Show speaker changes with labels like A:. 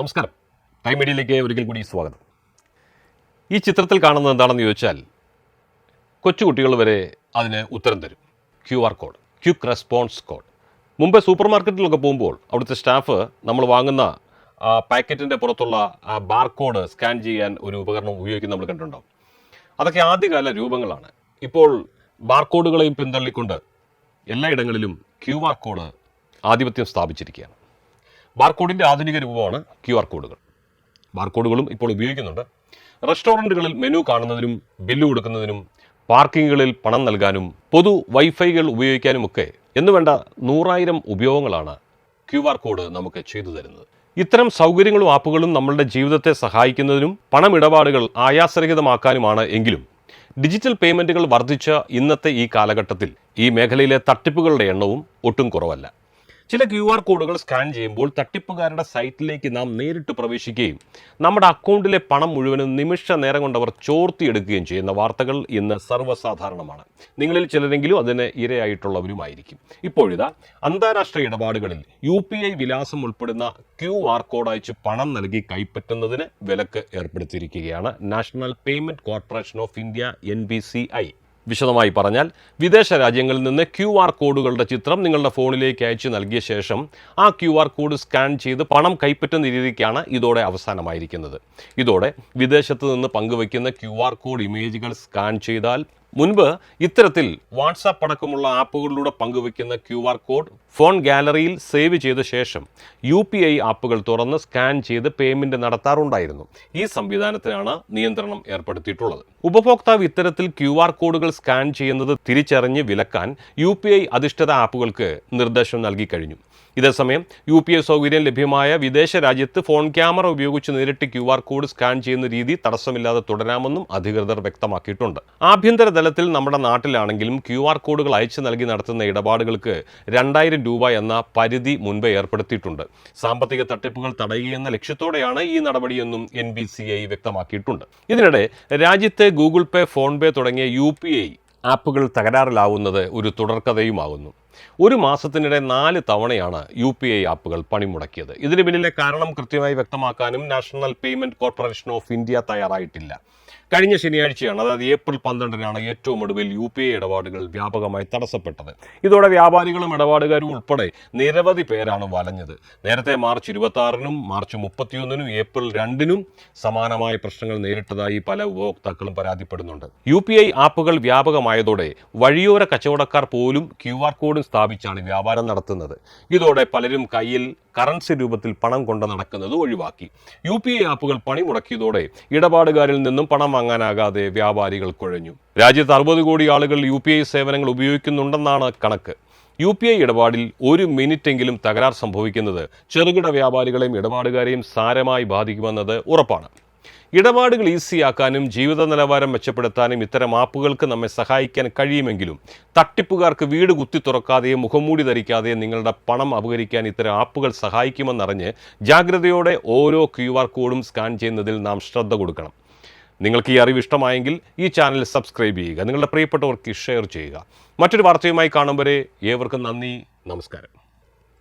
A: നമസ്കാരം. ടൈം മീഡിയയിലേക്ക് ഒരിക്കൽ കൂടി സ്വാഗതം. ഈ ചിത്രത്തിൽ കാണുന്നത് എന്താണെന്ന് ചോദിച്ചാൽ കൊച്ചുകുട്ടികൾ വരെ അതിന് ഉത്തരം തരും. Q R code quick response code. മുമ്പ് സൂപ്പർ മാർക്കറ്റിലൊക്കെ പോകുമ്പോൾ അവിടുത്തെ സ്റ്റാഫ് നമ്മൾ വാങ്ങുന്ന പാക്കറ്റിന്റെ പുറത്തുള്ള ആ ബാർകോഡ് സ്കാൻ ചെയ്യാൻ ഒരു ഉപകരണം ഉപയോഗിക്കുന്ന നമ്മൾ കണ്ടിട്ടുണ്ടാവും. അതൊക്കെ ആദ്യകാല രൂപങ്ങളാണ്. ഇപ്പോൾ ബാർകോഡുകളെയും പിന്തള്ളിക്കൊണ്ട് എല്ലായിടങ്ങളിലും ക്യു ആർ കോഡ് ആധിപത്യം സ്ഥാപിച്ചിരിക്കുകയാണ്. ബാർകോഡിന്റെ ആധുനിക രൂപമാണ് ക്യു ആർ കോഡുകൾ. ബാർകോഡുകളും ഇപ്പോൾ ഉപയോഗിക്കുന്നുണ്ട്. റെസ്റ്റോറന്റുകളിൽ മെനു കാണുന്നതിനും ബില്ല് കൊടുക്കുന്നതിനും പാർക്കിങ്ങുകളിൽ പണം നൽകാനും പൊതു വൈഫൈകൾ ഉപയോഗിക്കാനുമൊക്കെ എന്നുവേണ്ട നൂറായിരം ഉപയോഗങ്ങളാണ് ക്യു ആർ കോഡ് നമുക്ക് ചെയ്തു തരുന്നത്. ഇത്തരം സൗകര്യങ്ങളും ആപ്പുകളും നമ്മളുടെ ജീവിതത്തെ സഹായിക്കുന്നതിനും പണമിടപാടുകൾ ആയാസരഹിതമാക്കാനുമാണ് എങ്കിലും ഡിജിറ്റൽ പേയ്മെന്റുകൾ വർദ്ധിച്ച ഇന്നത്തെ ഈ കാലഘട്ടത്തിൽ ഈ മേഖലയിലെ തട്ടിപ്പുകളുടെ എണ്ണവും ഒട്ടും കുറവല്ല. ചില ക്യു ആർ കോഡുകൾ സ്കാൻ ചെയ്യുമ്പോൾ തട്ടിപ്പുകാരുടെ സൈറ്റിലേക്ക് നാം നേരിട്ട് പ്രവേശിക്കുകയും നമ്മുടെ അക്കൗണ്ടിലെ പണം മുഴുവനും നിമിഷ നേരം കൊണ്ട് അവർ ചോർത്തിയെടുക്കുകയും ചെയ്യുന്ന വാർത്തകൾ ഇന്ന് സർവസാധാരണമാണ്. നിങ്ങളിൽ ചിലരെങ്കിലും അതിന് ഇരയായിട്ടുള്ളവരുമായിരിക്കും. ഇപ്പോഴിതാ അന്താരാഷ്ട്ര ഇടപാടുകളിൽ യു പി ഐ വിലാസം ഉൾപ്പെടുന്ന ക്യു ആർ കോഡ് അയച്ച് പണം നൽകി കൈപ്പറ്റുന്നതിന് വിലക്ക് ഏർപ്പെടുത്തിയിരിക്കുകയാണ് national payment corporation of India N B C I. വിശദമായി പറഞ്ഞാൽ വിദേശ രാജ്യങ്ങളിൽ നിന്ന് ക്യു ആർ കോഡുകളുടെ ചിത്രം നിങ്ങളുടെ ഫോണിലേക്ക് അയച്ചു നൽകിയ ശേഷം ആ ക്യു ആർ കോഡ് സ്കാൻ ചെയ്ത് പണം കൈപ്പറ്റുന്ന രീതിക്കാണ് ഇതോടെ അവസാനമായിരിക്കുന്നത്. ഇതോടെ വിദേശത്ത് നിന്ന് പങ്കുവയ്ക്കുന്ന ക്യു ആർ കോഡ് ഇമേജുകൾ സ്കാൻ ചെയ്താൽ മുൻപ് ഇത്തരത്തിൽ വാട്സാപ്പ് അടക്കമുള്ള ആപ്പുകളിലൂടെ പങ്കുവയ്ക്കുന്ന ക്യു ആർ കോഡ് ഫോൺ ഗാലറിയിൽ സേവ് ചെയ്ത ശേഷം യു പി ഐ ആപ്പുകൾ തുറന്ന് സ്കാൻ ചെയ്ത് പേയ്മെന്റ് നടത്താറുണ്ടായിരുന്നു. ഈ സംവിധാനത്തിനാണ് നിയന്ത്രണം ഏർപ്പെടുത്തിയിട്ടുള്ളത്. ഉപഭോക്താവ് ഇത്തരത്തിൽ ക്യു ആർ കോഡുകൾ സ്കാൻ ചെയ്യുന്നത് തിരിച്ചറിഞ്ഞ് വിലക്കാൻ യു പി ഐ അധിഷ്ഠിത ആപ്പുകൾക്ക് നിർദ്ദേശം നൽകി കഴിഞ്ഞു. ഇതേസമയം യു പി ഐ സൗകര്യം ലഭ്യമായ വിദേശ രാജ്യത്ത് ഫോൺ ക്യാമറ ഉപയോഗിച്ച് നേരിട്ട് ക്യു ആർ കോഡ് സ്കാൻ ചെയ്യുന്ന രീതി തടസ്സമില്ലാതെ തുടരാമെന്നും അധികൃതർ വ്യക്തമാക്കിയിട്ടുണ്ട്. ആഭ്യന്തര തലത്തിൽ നമ്മുടെ നാട്ടിലാണെങ്കിലും ക്യു ആർ കോഡുകൾ അയച്ചു നൽകി നടത്തുന്ന ഇടപാടുകൾക്ക് രണ്ടായിരം രൂപ എന്ന പരിധി മുൻപേ ഏർപ്പെടുത്തിയിട്ടുണ്ട്. സാമ്പത്തിക തട്ടിപ്പുകൾ തടയുകയെന്ന ലക്ഷ്യത്തോടെയാണ് ഈ നടപടിയെന്നും എൻ ബി സി ഐ വ്യക്തമാക്കിയിട്ടുണ്ട്. ഇതിനിടെ രാജ്യത്തെ ഗൂഗിൾ പേ ഫോൺ പേ തുടങ്ങിയ യു പി ഐ ആപ്പുകൾ തകരാറിലാവുന്നത് ഒരു തുടർക്കഥയുമാകുന്നു. ഒരു മാസത്തിനിടെ നാല് തവണയാണ് യു പി ഐ ആപ്പുകൾ പണിമുടക്കിയത്. ഇതിന് പിന്നിലെ കാരണം കൃത്യമായി വ്യക്തമാക്കാനും national payment corporation of India തയ്യാറായിട്ടില്ല. കഴിഞ്ഞ ശനിയാഴ്ചയാണ് അതായത് ഏപ്രിൽ പന്ത്രണ്ടിനാണ് ഏറ്റവും ഒടുവിൽ യു പി ഐ ഇടപാടുകൾ വ്യാപകമായി തടസ്സപ്പെട്ടത്. ഇതോടെ വ്യാപാരികളും ഇടപാടുകാരും ഉൾപ്പെടെ നിരവധി പേരാണ് വലഞ്ഞത്. നേരത്തെ മാർച്ച് ഇരുപത്തി മാർച്ച് മുപ്പത്തിയൊന്നിനും ഏപ്രിൽ രണ്ടിനും സമാനമായ പ്രശ്നങ്ങൾ നേരിട്ടതായി പല ഉപഭോക്താക്കളും പരാതിപ്പെടുന്നുണ്ട്. യു ആപ്പുകൾ വ്യാപകമായതോടെ വഴിയോര കച്ചവടക്കാർ പോലും ക്യു ആർ കോഡും സ്ഥാപിച്ചാണ് വ്യാപാരം നടത്തുന്നത്. ഇതോടെ പലരും കയ്യിൽ കറൻസി രൂപത്തിൽ പണം കൊണ്ട് നടക്കുന്നത് ഒഴിവാക്കി. യു പി ഐ ആപ്പുകൾ പണിമുടക്കിയതോടെ ഇടപാടുകാരിൽ നിന്നും പണം വാങ്ങാനാകാതെ വ്യാപാരികൾ കുഴഞ്ഞു. രാജ്യത്ത് അറുപത് കോടി ആളുകൾ യു സേവനങ്ങൾ ഉപയോഗിക്കുന്നുണ്ടെന്നാണ് കണക്ക്. യു പി ഐ ഇടപാടിൽ ഒരു മിനിറ്റെങ്കിലും തകരാർ സംഭവിക്കുന്നത് ചെറുകിട വ്യാപാരികളെയും ഇടപാടുകാരെയും സാരമായി ബാധിക്കുമെന്നത് ഉറപ്പാണ്. ഇടപാടുകൾ ഈസിയാക്കാനും ജീവിത നിലവാരം മെച്ചപ്പെടുത്താനും ഇത്തരം ആപ്പുകൾക്ക് നമ്മെ സഹായിക്കാൻ കഴിയുമെങ്കിലും തട്ടിപ്പുകാർക്ക് വീട് കുത്തി തുറക്കാതെയും മുഖംമൂടി ധരിക്കാതെയും നിങ്ങളുടെ പണം അപകരിക്കാൻ ഇത്തരം ആപ്പുകൾ സഹായിക്കുമെന്നറിഞ്ഞ് ജാഗ്രതയോടെ ഓരോ ക്യു ആർ കോഡും സ്കാൻ ചെയ്യുന്നതിൽ നാം ശ്രദ്ധ കൊടുക്കണം. നിങ്ങൾക്ക് ഈ അറിവ് ഇഷ്ടമായെങ്കിൽ ഈ ചാനൽ സബ്സ്ക്രൈബ് ചെയ്യുക. നിങ്ങളുടെ പ്രിയപ്പെട്ടവർക്ക് ഷെയർ ചെയ്യുക. മറ്റൊരു വാർത്തയുമായി കാണും വരെ ഏവർക്കും നന്ദി. നമസ്കാരം.